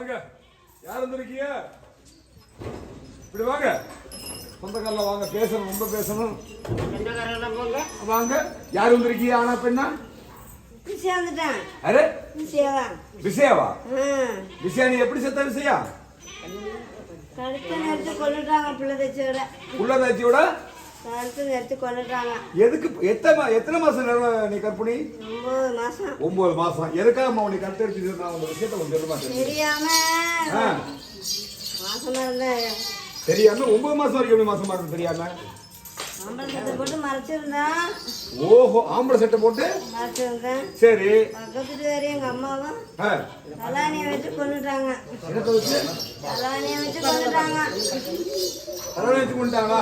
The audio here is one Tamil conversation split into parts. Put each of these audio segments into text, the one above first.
வாங்க. யார் வந்திருக்கீங்க? இப்படி வாங்க. சொந்தக்காரில் வாங்க. பேசணும் ரொம்ப பேசணும். வாங்க. யார் வந்திருக்கீங்க? ஆனா பெண்ணா? அரே விசயாவா? விசயா நீ எப்படி செத்த விசயா? கழுத்து கொண்டுட்டாங்க பிள்ளை கழுத்து நெரிச்சு கொண்டுட்டாங்க எதுக்கு எத்தனை எத்தனை மாசம் நீ கற்பிணி ஒன்பது மாசம். எதுக்காக உனக்கு கட்டடிச்சு நான் அந்த விஷயத்தை கொஞ்சம் சொல்ல மாட்டேன் தெரியாம ஒன்பது மாசம் வரைக்கும் எப்படி மாசமா இருக்கு தெரியாம? ஓஹோ ஆம்பளை சட்டை போட்டு? சரி. பக்கத்து வேற எங்க அம்மாவும் ஆ, தலானியை வச்சு கொண்டுட்டாங்க வச்சு? கொண்டுட்டாங்க தலைவலி வச்சு கொண்டுட்டாங்களா?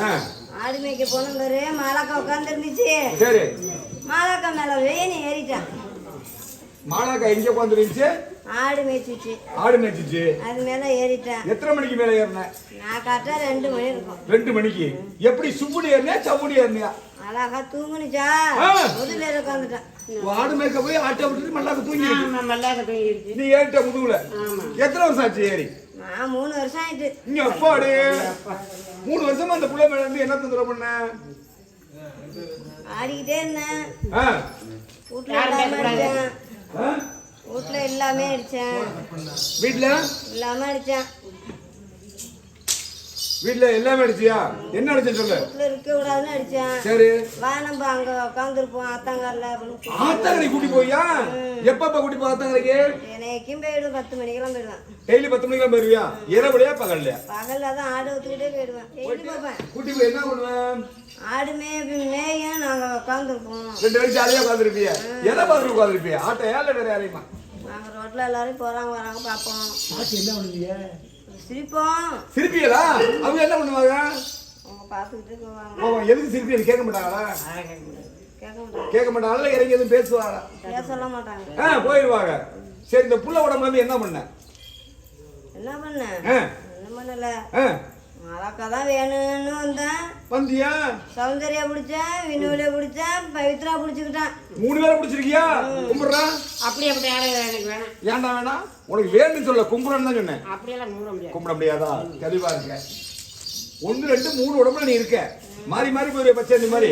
ஆடு மேய்க்க போன பாரு மாலாக்கா உட்காந்துருந்துச்சு சரி. மாலாக்கா மேல வேணி ஏறிட்டான் மாலாக்கா எங்க உட்காந்துருந்துச்சு ஆடு மேய்ச்சிச்சு. ஆடு மேய்ச்சிச்சு. அது மேல ஏறிட்டேன் எத்தனை மணிக்கு மேல ஏறினேன் நான் கரெக்டா ரெண்டு மணி இருக்கும். ரெண்டு மணிக்கு. எப்படி சுப்புடி ஏறினியா சவுடி ஏறினியா? அழகா தூங்குனுச்சா. முதல்ல உட்காந்துட்டேன் ஆடு மேய்க்க போய் ஆட்டை விட்டுட்டு மல்லாக்க தூங்கி மல்லாக்க தூங்கிடுச்சு. நீ ஏறிட்ட முதுகுல. எத்தனை வருஷம் ஆச்சு ஏறி? நான் மூணு வருஷம் ஆயிட்டு. இங்க அப்பாடு. மூணு வருஷமா அந்த புள்ள மேல இருந்து என்ன தொந்தரவு பண்ண? ஆடிக்கிட்டே இருந்தேன். ஆ? வீட்டுல இல்லாம அடிச்சேன். ஆ? வீட்டுல இல்லாம அடிச்சேன். வீட்ல? இல்லாம அடிச்சேன். வீட்ல எல்லாமே அடிச்சியா? என்ன அடிச்சேன்னு சொல்லு. வீட்டுல இருக்க கூடாதுன்னு அடிச்சேன். சரி. வா நம்ம அங்க உட்காந்துருப்போம் ஆத்தாங்கல்ல. ஆத்தங்கரை கூட்டி போயா எப்பப்ப கூட்டி போ ஆத்தங்கரைக்கு? என்னைக்கும் போயிடுவேன். பத்து மணிக்கெல்லாம் போயிடுவேன். டெய்லி பத்து மணிக்கு போயிருவியா? இரவுலையா பகல்லையா பகல்ல தான் ஆடு ஊத்துக்கிட்டே போயிடுவேன். டெய்லி பார்ப்பேன் கூட்டி போய் என்ன பண்ணுவேன்? ஆடு மேயும் நாங்க உட்காந்துருப்போம் ரெண்டு பேரும் ஜாலியா உட்காந்துருப்பிய எதை பார்த்து உட்காந்துருப்பிய ஆட்டையா இல்ல வேற யாரையுமா? நாங்க ரோட்ல எல்லாரும் போறாங்க வராங்க பார்ப்போம். என்ன பண்ணுவீங்க சிரிப்போம். சிரிப்பியலா? அவங்க என்ன பண்ணுவாங்க? அவங்க பார்த்துக்கிட்டு போவாங்க ஓ, எதுக்கு சிரிப்பி? கேட்க மாட்டாங்களா கேட்க மாட்டாங்க. கேட்க மாட்டாங்களா இறங்கி எதுவும் பேசுவாங்களா பேச சொல்ல மாட்டாங்க. ஆ போயிடுவாங்க. சரி இந்த புள்ள உடம்புல இருந்து என்ன பண்ண? என்ன பண்ண? என்ன பண்ணல. மலக்கா தான் வேணும்னு வந்தேன். வந்தியா? சௌந்தர்யா பிடிச்சேன் வினோலியா பிடிச்சேன் பவித்ரா பிடிச்சிக்கிட்டான். மூணு பேரை பிடிச்சிருக்கியா? கும்பிடுறா அப்படி அப்படி எனக்கு வேணாம். ஏன்டா வேணாம்? உனக்கு வேணும்னு சொல்ல கும்பிடுறேன்னு தான் சொன்னேன். அப்படியெல்லாம் மூட முடியாது. கும்பிட முடியாதா? தெளிவா இருக்க. ஒன்று ரெண்டு மூணு உடம்புல நீ இருக்க. மாறி மாறி போய் பச்சை இந்த மாதிரி.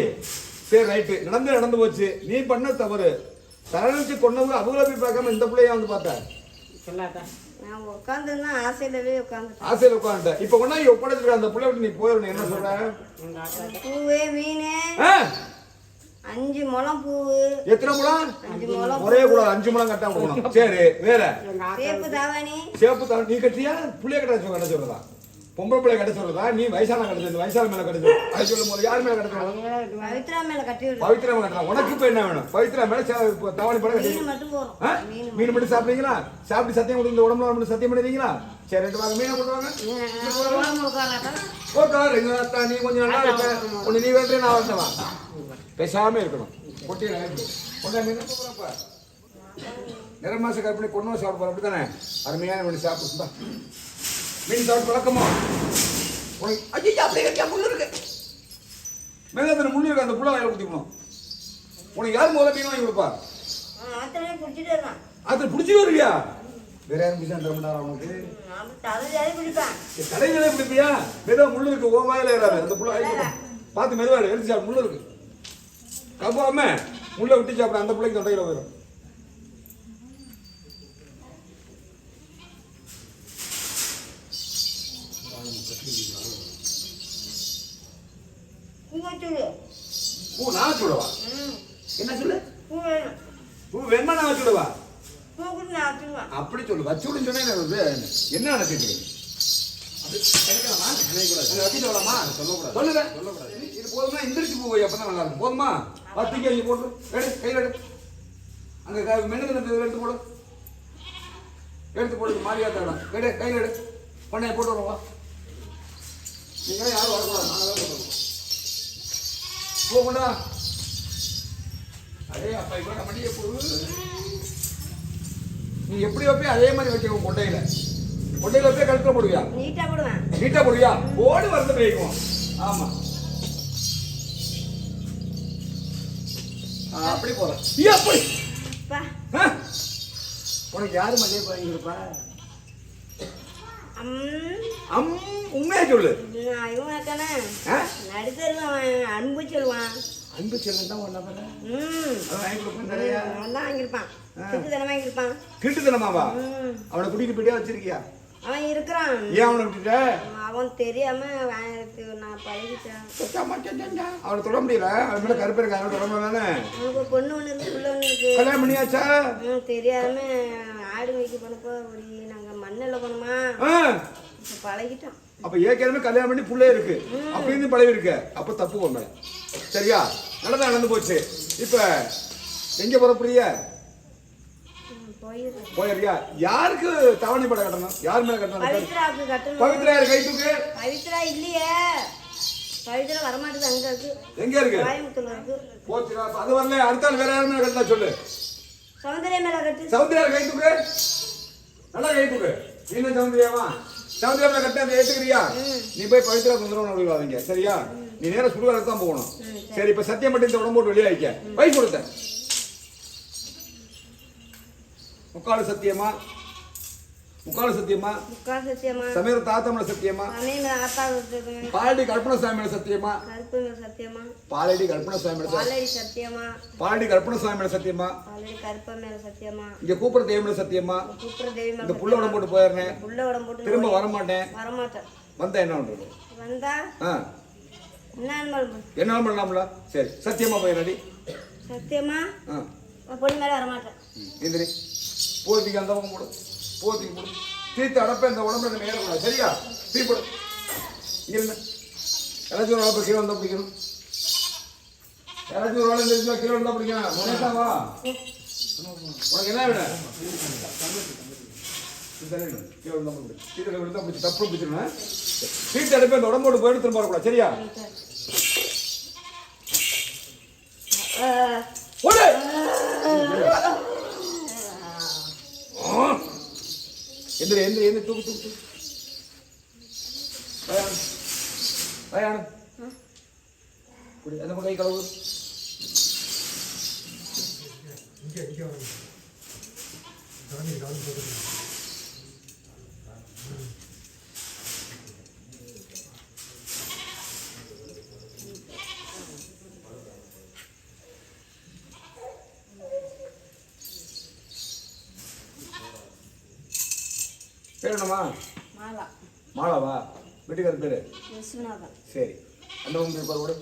சரி ரைட்டு நடந்து நடந்து போச்சு. நீ பண்ண தவறு. தரணிச்சு கொண்டவங்க அவங்கள போய் பார்க்காம இந்த பிள்ளைய வந்து பார்த்த. சொல்லாதா? நான் ஆசையிலவே உட்காந்துட்டேன் ஆசையில் உட்காந்துட்ட இப்போ கொண்டா நீ ஒப்படைச்சிருக்க அந்த பிள்ளை விட்டு நீ போயிடணும் என்ன சொல்ற? பூவே மீன்? அஞ்சு முளம் பூவு எத்தனை முழம்? அஞ்சு முளம் ஒரே கூட அஞ்சு முழம் கட்டா கொடுக்கணும். சரி வேற. சேப்பு தாவணி. சேப்பு தான் நீ கட்டியா? புள்ளைய கட்ட சொல்ல கட்ட சொல்றதா? பொம்பளை பிள்ளை கட்ட சொல்றதா? நீ வயசான கட்ட சொல்லு வயசான மேல கட்ட சொல்லு. அது சொல்லும் போது யார் மேல கட்ட சொல்றது பவித்ரா மேல கட்டி பவித்ரா மேல கட்டலாம் உனக்கு இப்ப என்ன வேணும்? பவித்ரா மேல தவணை படம் மீன் மட்டும் போறோம்? மீன் மட்டும் சாப்பிடுறீங்களா? சாப்பிட்டு சத்தியம் கொடுத்து இந்த உடம்புல சத்தியம் பண்ணிடுறீங்களா? சரி ரெண்டு வாங்க மீனை கொண்டு வாங்க நீ கொஞ்சம் நல்லா இருக்க நீ வேண்டே நான் வேண்டவா பேசாம இருக்கணும் கொட்டியில கொண்டா நிற மாச கற்பனை பொண்ணு சாப்பிட போற அப்படித்தானே அருமையான மீன் சாப்பிட்டு மீன் சாப்பிட்டு பழக்கமா உனக்கு ஐயா அப்படியே இருக்கா முள்ளு இருக்கு மேலே முள்ளு இருக்கு அந்த புள்ள வாயில குத்திக்கணும் உனக்கு யார் முதல்ல மீன் வாங்கி கொடுப்பா அத்தனை குடிச்சிட்டு இருக்கான் அது பிடிச்சி வருவியா வேற யாரும் பிடிச்சா தர மாட்டாரா உனக்கு? பிடிப்பியா மெதுவா முள்ளு இருக்கு ஓ வாயில ஏறாது அந்த புள்ள பார்த்து மெதுவா எடு, எடுத்து சாப்பிடு முள்ளு இருக்கு. கப்பாம முள்ள விட்டு சாப்பிட அந்த பிள்ளைக்கு தொண்டையில போயிடும் பூ நான் ம். என்ன சொல்லு? பூ வேணும். நான் வச்சு அப்படி சொல்லு வச்சு விடுன்னு சொன்னா என்ன? அது? அதை? சொல்லுங்க. இது போதுமா? எந்திரிச்சு போ, அப்பதான் நல்லா இருக்கும். போதுமா? வா, தூக்கி அங்க போடு. எடு, கையில எடு. அங்க இருந்து எடுத்து போடு. எடுத்து போடு, மாரியாத்தா இடம். எடு, கையில எடு. பொண்ணைய போட்டு வருவோம், வா. நீங்க யாரும் வரக்கூடாது, நாங்க தான் போட்டு வருவோம். போ, கொண்டு வா. அடே, அப்பா, இவ்வளவு மடியை போடு. நீ எப்படி வைப்பே அதே மாதிரி வைக்கணும் கொண்டையில கொண்டையில வைப்பே கழுத்துல போடுவியா? நீட்டா போடுவேன். நீட்டா போடுவியா? ஓடு வந்து போய்க்குவோம் ஆமா. அப்படி போற நீ அப்படி? உனக்கு யாரு வாங்கி கொடுப்பா? அம், உண்மையா சொல்லு. இவன்? நடுத்தருவான் அன்பு சொல்லுவான். அன்பு செல்வன் தான் ஒன்றா பண்ண. அவன் நிறையா. நல்லா வாங்கியிருப்பான். திட்டு தானே வாங்கியிருப்பான். கிட்டுத்தனமாவா அவனை கூட்டிட்டு போயிட்டே வச்சிருக்கியா? அவன் இருக்கிறான். ஏன் அவனை விட்டுட்ட? அவன் தெரியாம நான் பழகிட்டேன். அவனை தொட முடியல. அவன் மேல கருப்பு இருக்கு அவனை தொட முடியல அவனுக்கு பொண்ணு ஒன்று இருக்கு புள்ள இருக்கு. கல்யாணம் பண்ணியாச்சா? தெரியாம ஆடு மேய்க்க போனப்போ ஒரு நாங்கள் மண்ணில் போனோமா? பழகிட்டோம். அப்ப ஏற்கனவே கல்யாணம் பண்ணி புள்ளே இருக்கு. அப்படின்னு பழகி இருக்க அப்ப தப்பு உண்மை சரியா? நல்லதா நடந்து போச்சு. இப்ப எங்க புறப்படுறிய போயிடுறியா யாருக்கு தவணை படம் கட்டணும்? யார் மேல கட்டணும்? பவித்ரா யாரு கை தூக்கு பவித்ரா இல்லையே. பவித்ரா வரமாட்டேது அங்கே இருக்கு. எங்க இருக்கு? கோயம்புத்தூர்ல இருக்கு. அப்ப அது வரல. அடுத்த ஆள் வேற யார் மேல சொல்லு. சௌந்தர்யா மேல கட்டு. சௌந்தர்யா கை தூக்கு நல்லா கை தூக்கு நீ சௌந்தர்யாவா? சௌந்தர்யா மேல கட்ட அந்த ஏத்துக்கிறியா? நீ போய் பவித்ரா சுந்தரம் விடுவாதீங்க சரியா? நீ நேரா சுடுகாடுக்கு தான் போகணும். சரி. இப்ப சத்தியம் மட்டும் இந்த உடம்போட்டு வெளியே வைக்க வயசு கொடுத்த. முக்காடு சத்தியமா? முக்கால் சத்தியமா? சமீர தாத்தமல சத்தியமா? பாலடி கல்பனசாமி மேல சத்தியமா சத்தியமா? பாலடி கல்பனசாமி மேல சத்தியமா? பாலடி கல்பனசாமி மேல சத்தியமா? இங்க கூப்பிட தேவி மேல சத்தியமா இந்த புள்ள போயிடுறேன். உடம்பு போட்டு திரும்ப வர மாட்டேன் வரமாட்டேன். வந்தா என்ன பண்றது? வந்தா? ஆ என்ன அனுமதி என்ன பண்ணலாம்ல சரி சத்தியமா போயிடாடி சத்தியமா? ஆ. நான் பொண்ணு மேல வரமாட்டேன். எந்திரி. போத்திக்கு அந்த பக்கம் போடு. போத்திக்கு போடு. தீர்த்து அடப்ப இந்த உடம்புல நம்ம ஏறக்கூடாது சரியா? தீ போடு. இருங்க யாராச்சும் ஒரு ஆள் கீழே வந்தா பிடிக்கணும். யாராச்சும் ஒரு ஆள் தெரிஞ்சா கீழே வந்தா பிடிக்கணும். முன்னேட்டா வா. உனக்கு என்ன வேணும்? தப்பு பிடிச்சிருவேன் தீர்த்து அடப்ப இந்த உடம்போடு போயிட்டு திரும்ப வரக்கூடாது சரியா ஓடு எந்திரி எந்திரி எந்திரி தூக்கு தூக்கு தூக்கு பயானு குடி அந்த கை கழுவு பேர் என்னம்மா மாலா. மாலாவா? வீட்டுக்கார பேரு? சரி. அந்த உங்க கூட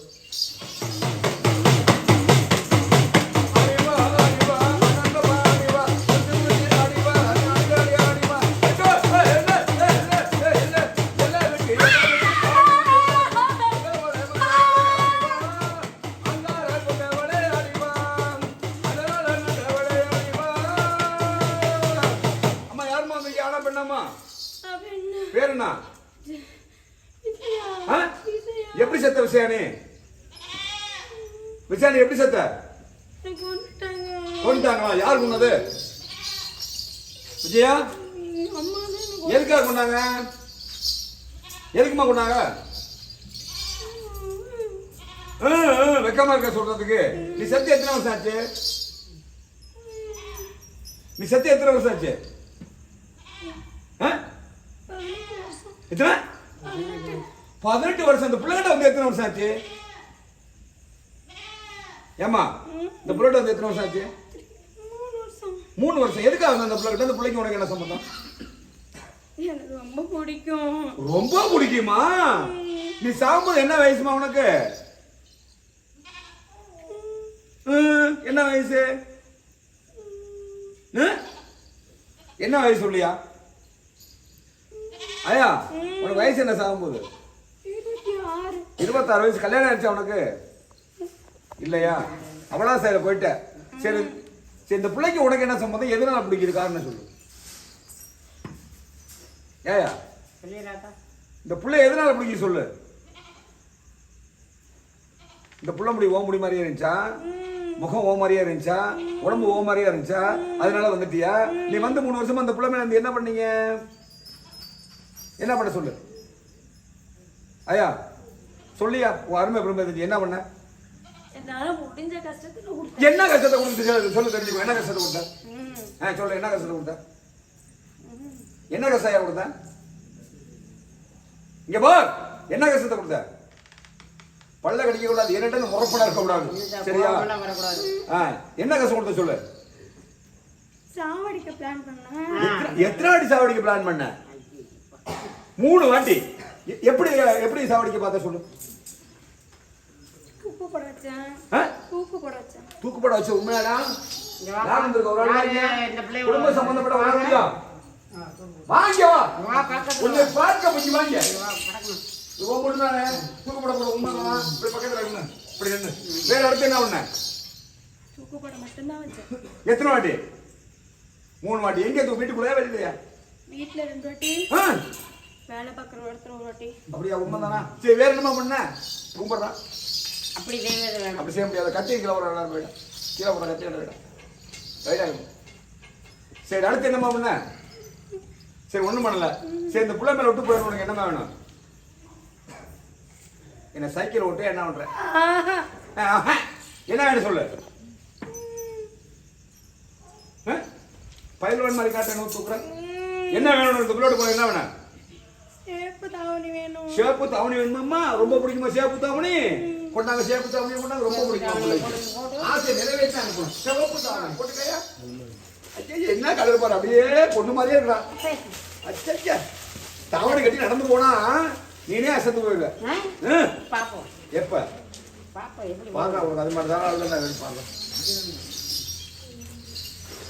ஆ, வெக்கமா இருக்க சொல்றதுக்கு. நீ செத்து எத்தனை வருஷம் ஆச்சு? நீ செத்து எத்தனை வருஷம் ஆச்சு? எத்தனை? பதினெட்டு வருஷம். இந்த பிள்ளைகிட்ட வந்து எத்தனை வருஷம் ஆச்சு? ஏமா இந்த பிள்ளைகிட்ட வந்து எத்தனை வருஷம் ஆச்சு? மூணு வருஷம். எதுக்காக அந்த பிள்ளைகிட்ட? அந்த பிள்ளைக்கு உனக்கு என்ன சம்பந்தம்? எனக்கு ரொம்ப பிடிக்கும். ரொம்ப பிடிக்குமா? நீ சாகும்போது என்ன வயசுமா உனக்கு? என்ன வயசு? என்ன வயசு சொல்லியா? ஐயா உனக்கு வயசு என்ன சாகும்போது இருபத்தாறு வயசு கல்யாணம் ஆயிடுச்சா உனக்கு? இல்லையா? அவளா சரி போயிட்ட. சரி சரி இந்த பிள்ளைக்கு உனக்கு என்ன சம்மந்தம் எதனால பிடிக்குது காரணம் சொல்லு. ஏயா இந்த புள்ள எதனால பிடிக்குது சொல்லு? இந்த புள்ள முடி ஓ முடி மாதிரியே இருந்துச்சா? முகம் ஓ மாதிரியே இருந்துச்சா? உடம்பு ஓ மாதிரியே இருந்துச்சா? அதனால வந்துட்டியா? நீ வந்து மூணு வருஷமா அந்த புள்ள மேல என்ன பண்ணீங்க? என்ன பண்ண சொல்லு? ஐயா சொல்லியா? உன் அருமை பெருமை என்ன பண்ண? என்ன கஷ்டத்தை கொடுத்து சொல்லு தெரிஞ்சுக்கோ. என்ன கஷ்டத்தை கொடுத்த. ஆ சொல்லு என்ன கஷ்டத்தை கொடுத்த? என்ன கஷ்டம் கொடுத்த? இங்க போ என்ன கஷ்டத்தை கொடுத்த? பல்ல கடிக்க கூடாது என்னட்ட முறப்படா இருக்க கூடாது. சரியா? என்ன கஷ்டம் கொடுத்த சொல்லு? சாவடிக்க பிளான் பண்ணேன் எத்தனை- வாட்டி சாவடிக்க பிளான் பண்ண? மூணு வாட்டி. எப்படி எப்படி சாவடிக்க பார்த்த சொல்லு? தூக்குப்பட வச்ச உண்மையாடா? குடும்ப சம்பந்தப்பட்ட ஒரு ஆள் வாங்க. வா உன்னை. பார்க்க கொஞ்சம் வாங்க. இவன் மட்டும்தானே தூக்குப்பட போட உண்மைதானா இப்படி பக்கத்துல நின்னு இப்படி நின்னு வேற அடுத்து என்ன பண்ண தூக்கு போட எத்தனை வாட்டி? மூணு வாட்டி. எங்க தூ வீட்டுக்குள்ளே வெளியிலையா? வீட்டில் ரெண்டு வாட்டி? வேலை பார்க்குற இடத்துல ஒரு வாட்டி. அப்படியா உண்மைதானா சரி வேற என்னமா பண்ண? கும்பிடுறான் அப்படி வேணும். அப்படி செய்ய முடியாது. கத்தி கீழே ஒரு எல்லாரும் போயிடும் கீழே போட கத்தி போயிடும் ரைட்டா சரி அடுத்து என்னம்மா பண்ண? சரி ஒண்ணும் பண்ணல. சரி இந்த புள்ள மேல விட்டு போயிடும் உனக்கு என்னம்மா வேணும்? என்ன சைக்கிள் விட்டு என்ன பண்ற. என்ன வேணும் சொல்லு? ஆ? பயில்வான் மாதிரி காட்ட என்ன தூக்குறேன் என்ன வேணும்? உனக்கு புள்ளோட போன என்ன வேணும்? சேப்பு தாவணி வேணுமாம்மா? ரொம்ப பிடிக்குமா சேப்பு தாவணி? கொண்டாங்க சேப்பு தாவணி கொண்டாங்க ரொம்ப பிடிக்குமா ஆசை நிறைவேற்றி அனுப்பணும். சிவப்பு தாவணி போட்டுக்கையா? என்ன கலர் பாரு அப்படியே பொண்ணு மாதிரியே இருக்கா அச்சா தாவணி கட்டி நடந்து போனா நீனே அசந்து போயிடுவ? பாப்போம். எப்ப? எப்படி உனக்கு அது மாதிரி தான் அதுல நான் பாருங்க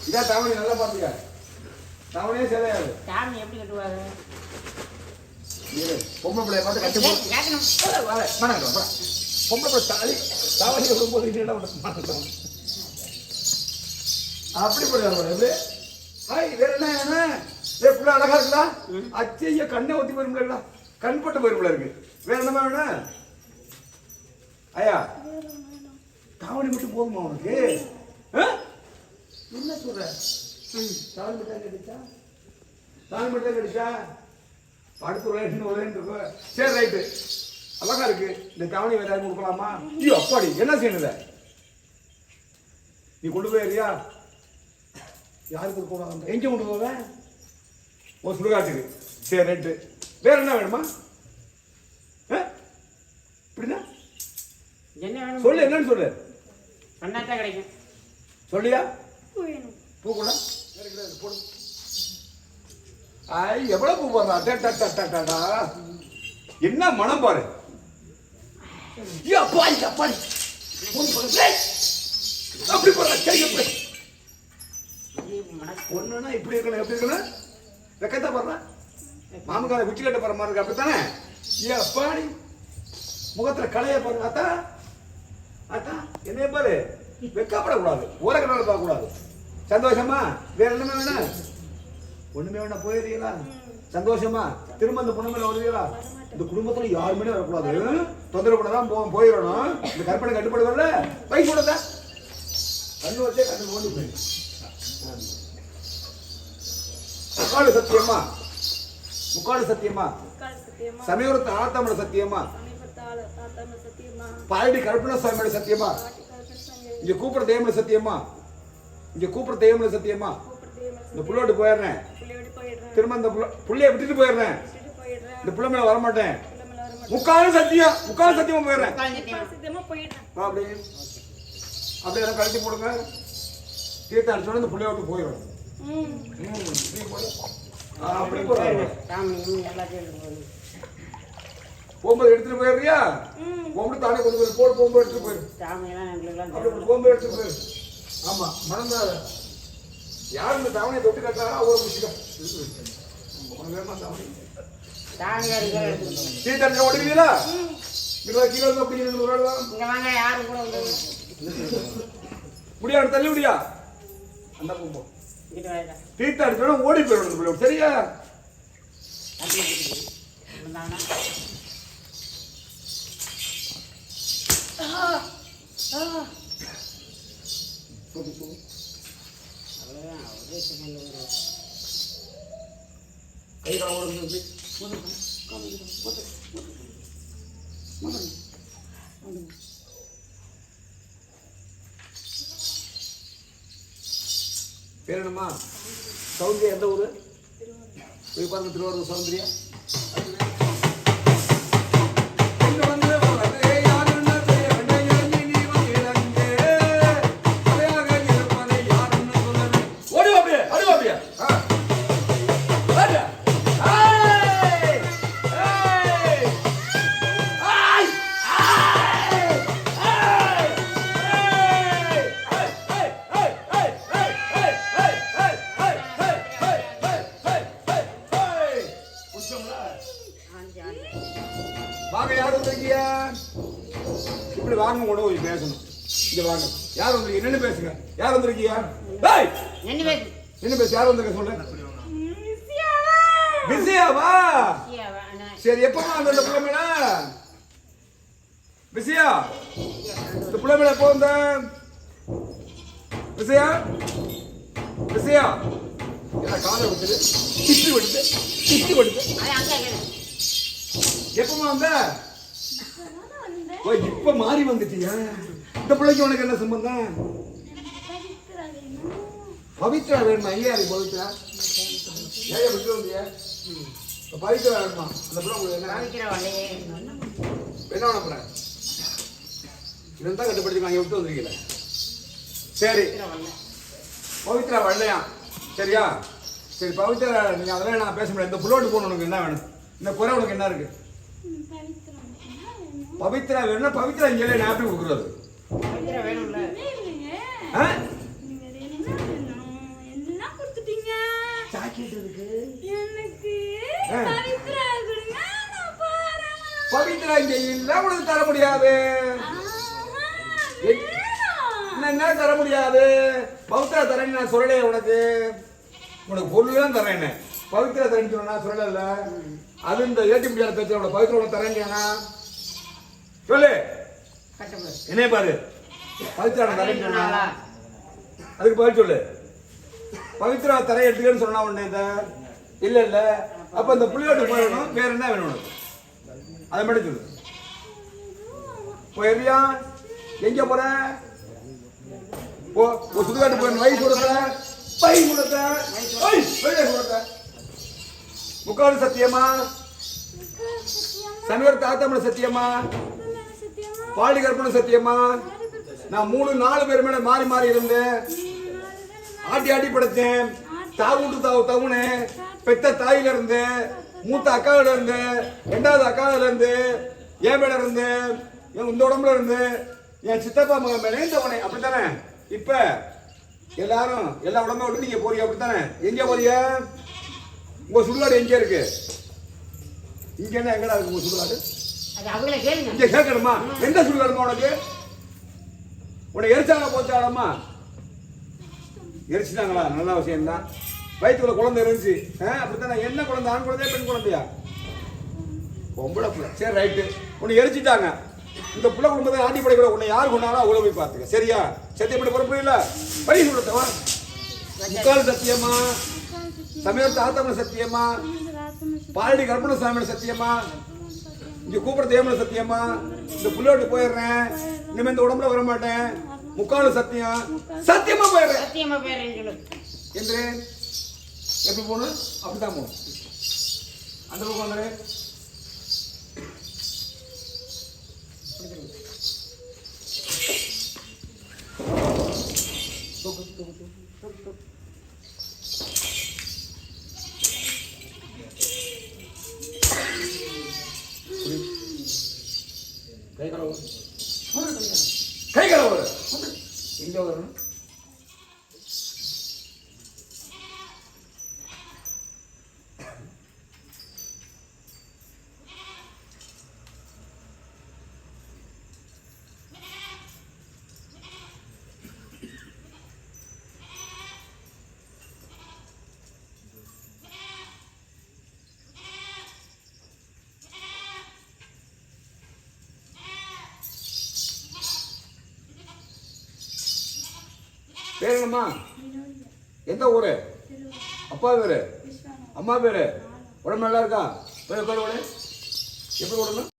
இதான் தாவணி நல்லா பாத்துக்க தாவணியே சிலையாது சாமி எப்படி கட்டுவாரு? பொம்பளை பிள்ளைய பார்த்து கட்டி போ. கேட்கணும். மணக்கட்டும் அப்புறம் பொம்பளை பிள்ளை தாலி தாவணி இது என்ன பண்ணுறது அப்படி எப்படி ஹாய் வேற என்ன ஏ புள்ள அழகா இருக்குடா. அச்சைய கண்ணை ஊத்தி போயிருங்களா கண் பட்டு போயிருங்களா இருக்கு. வேற என்னமா வேணும்? ஐயா தாவணி மட்டும் போதுமா உனக்கு? என்ன சொல்ற? தாவணி மட்டும் கிடைச்சா தாவணி மட்டும் கிடைச்சா ரெண்டு ஒரு ரெண்டு இருக்கும். சரி ரைட்டு. அழகா இருக்கு. இந்த தாவணி வேற யாரும் கொடுக்கலாமா? ஐயோ அப்பாடி என்ன செய்யணுத நீ கொண்டு போயிறியா யாருக்கு கூடாது எங்க கொண்டு போவ? ஓ சுடுகாட்டுக்கு. சரி ரைட்டு வேற என்ன வேணுமா? ஆ? இப்படின்னா? என்ன வேணும்? சொல்லு என்னன்னு சொல்லு. பண்ணாதான் கிடைக்கும் சொல்லியா? பூ கூட? போடு ஐ எவ்வளவு பூ போடுறா? டே, டே, டே, டே, டே, டா. என்ன மனம் பாரு. ஐயா, அப்பாடி, அப்பாடி. போடுறா, சரி, அப்படி. ஒண்ணுன்னா இப்படி இருக்கணும் எப்படி இருக்கணும்? வெக்கத்தா பாடுறா? மாமக்கார குச்சி கட்ட போற மாதிரி இருக்கு அப்படித்தானே? ஏ அப்பாடி முகத்துல கலைய பாருங்க அத்தா அத்தா என்னைய பாரு. வெக்கப்படக்கூடாது. ஊரக்கனால பார்க்க கூடாது சந்தோஷமா? வேற என்னமே வேணும்? ஒண்ணுமே வேணா போயிருக்கீங்களா சந்தோஷமா? திரும்ப இந்த பொண்ணு மேல வருவீங்களா? இந்த குடும்பத்துல யாருமே வரக்கூடாது. தொந்தரவு கூட தான் போவோம் போயிடணும். இந்த கற்பனை கட்டுப்படுவதில்ல வரல பைக் கூடதா கண்ணு வச்சே கண்ணு ஓடி போயிடும் முக்காடு சத்தியமா? முக்காடு சத்தியமா? முக்கால் சமீபத்து ஆத்தமிழ சத்தியமா? பாயடி கருப்பண சுவாமியோட சத்தியமா. இங்க கூப்பிட தெய்வம்ல சத்தியமா? இங்க கூப்பிட தெய்வம்ல சத்தியமா? இந்த புள்ளோட்டு போயிடுறேன். திரும்ப இந்த புள்ள புள்ளைய விட்டுட்டு போயிடுறேன். இந்த புள்ள மேல வரமாட்டேன். முக்காலும் சத்தியம் முக்கால் சத்தியமா. போயிடுறேன். அப்படியே எல்லாம் கழட்டி போடுங்க. தீர்த்தம் அடிச்சோட இந்த புள்ளைய விட்டு போயிடும். அப்படி. போகும்போது எடுத்துட்டு போயிடுறியா? ம். போகும்போது தானே கொஞ்சம் கொஞ்சம் போடு போகும்போது எடுத்துட்டு போயிரு. போகும்போது எடுத்துட்டு போயிரு. ஆமா மறந்தாத யார் இந்த தாவணியை தொட்டு கட்டாரோ அவ்வளோ எடுத்து போடு. தீர்த்தம் ஓடுவீங்களா கீழே இருந்து அப்படி கூட வந்து. முடியாது தள்ளி முடியா அந்த போகும்போது இங்கிட்டு வாங்க அடிச்சோட ஓடி போயிடும் பிள்ளை. சரியா அப்படி அவ்வளோதான் பேரணுமா சௌந்தர்யா எந்த ஊர் போய் பாருங்க திருவாரூர் சௌந்தர்யா இப்படி வாங்க கூட போய் பேசணும். இங்க வாங்க. யார் வந்திருக்கீங்க? நின்று பேசுங்க. யார் வந்திருக்கீங்க? நின்று பேசு. யார் வந்திருக்க? சொல்லுங்க பிஸியா வா சரி எப்பமா அந்த இந்த பிள்ளைமேல பிஸியா? இந்த பிள்ளைமேல எப்போ வந்த? பிஸியா? பிஸியா? என்ன காலை விட்டுது? திட்டு விடுது திட்டு விடுது எப்பமா வந்த? ஓ இப்ப மாறி வந்துட்டியா? இந்த பிள்ளைக்கு உனக்கு என்ன சம்பந்தம்? பவித்ரா வேணுமா எங்க யாரு பவித்ரா ஏன் விட்டு வந்தியா. பவித்ரா வேணுமா அந்த பிள்ளை உங்களுக்கு என்ன? என்ன இதை தான் கட்டுப்படுத்திக்கலாம் விட்டு வந்திருக்கீங்களே சரி. பவித்ரா வரலையா? சரியா? சரி பவித்ரா நீங்க அதெல்லாம் நான் பேச முடியாது. இந்த புல்லோட்டு போன உனக்கு என்ன வேணும்? இந்த குறை உனக்கு என்ன இருக்கு? பவித்ரா வேணும்னா பவித்ரா இங்கே இல்லை நான் கொடுக்குறது? பவித்ரா இங்கே இல்லை உனக்கு தர முடியாது. என்ன தர முடியாது? பவித்ரா தரேன்னு நான் சொல்லலையே உனக்கு. உனக்கு பொருள் தான் தரேன் பவித்ரா தரேன்னு சொன்னா சொல்லல. அது இந்த ஏடிஎம் பேச்சோட பவித்ரோட தரேன் சொல்லு. என்னைய பாரு. பவித்ரா சொன்னாங்களா அதுக்கு பதில் சொல்லு. பவித்ரா தரை எடுத்துக்கன்னு சொன்னா உடனே இல்ல இல்ல. அப்ப இந்த புள்ளியோட்டு போயிடணும் வேற என்ன வேணும் உனக்கு? அதை மட்டும் சொல்லு. போயிடுறியா? எங்க போற? போ ஒரு சுடுகாட்டு போய் வயசு கொடுத்த பை கொடுத்த கொடுத்த முக்காடு சத்தியமா? சமீர் தாத்தமன சத்தியமா? சத்தியமா கற்பனை சத்தியமா நான் மூணு நாலு பேர் மேல மாறி மாறி இருந்தேன். ஆட்டி ஆட்டி படைச்சேன் தாவுட்டு தாவு தவுனே பெத்த தாயில இருந்து மூத்த அக்காவில இருந்து ரெண்டாவது அக்காவில இருந்து என் மேல இருந்து என் இந்த உடம்புல இருந்து என் சித்தப்பா மகன் மேல இந்த அப்படித்தானே? இப்ப எல்லாரும் எல்லா உடம்ப விட்டு நீங்க போறீங்க அப்படித்தானே? எங்க போறீங்க? உங்க சுடுகாடு எங்க இருக்கு? இங்க என்ன எங்கடா இருக்கு உங்க சுடுகாடு? இங்க கேட்கணுமா? எந்த சுடுகாடுமா உனக்கு? உன்னை எரிச்சாங்க போச்சாடம்மா எரிச்சிட்டாங்களா? நல்ல விஷயம் தான் வயிற்றுக்குள்ள குழந்தை இருந்துச்சு. ஆ, என்ன குழந்தை? ஆண் குழந்தையா பெண் குழந்தையா? பொம்பளை பிள்ளை. சரி ரைட்டு உன்னை எரிச்சிட்டாங்க. இந்த புள்ள குடும்பத்தை ஆண்டி படைக்கூட உன்னை யார் கொண்டாலும் அவ்வளோ போய் பார்த்துக்க. சரியா? சத்தியப்படி பொறுப்பு இல்லை பரிசு கொடுத்தவா முக்கால் சத்தியமா? சமயத்து ஆத்தமன சத்தியமா? பாலடி கற்பன சாமியோட சத்தியமா? இங்க கூப்பிட தேவன சத்தியமா இந்த புள்ளோட்டு போயிடுறேன். இனிமே இந்த உடம்புல வர மாட்டேன் முக்கால் சத்தியம். சத்தியமா போயிடுறேன். சத்தியமா எந்திரே. எப்படி போகணும்? அப்படிதான் போகணும். அந்த பக்கம் வந்துரு. தூக்கு, தூக்கு, ಕೈ ಕಳವು ಕೈ ಕಳವು ಹಿಂದೆ ಹೋಗೋಣ பேர் என்னம்மா எந்த ஊர்? அப்பா பேர்? அம்மா பேர்? உடம்பு நல்லா இருக்கா? போய் உட்காரு உடனே எப்படி உடம்பு?